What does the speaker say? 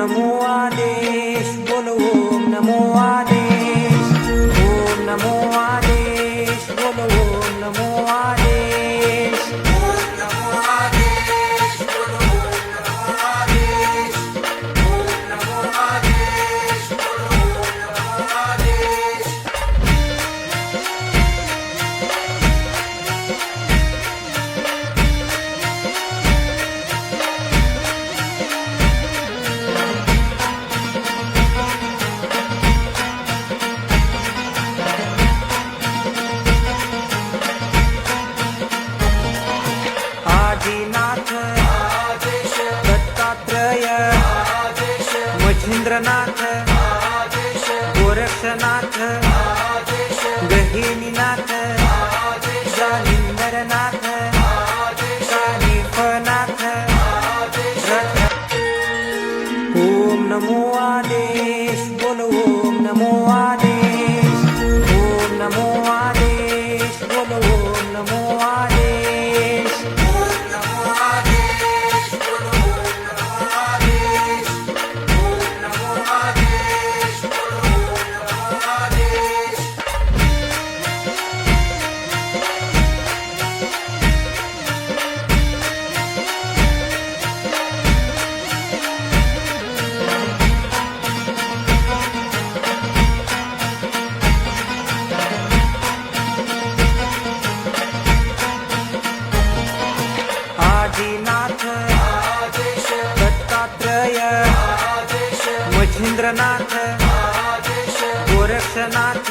नमो आदेश जय। मच्छिंद्रनाथ गोरक्षनाथ गहिनीनाथ आदेश जालिंदरनाथ कानिफनाथ ओम नमो आदेश बोल ओम नमो आदेश ओम नमो आदेश बोल ओम नमो आदेश। आदिनाथ दत्तात्रय मच्छिंद्रनाथ गोरक्षनाथ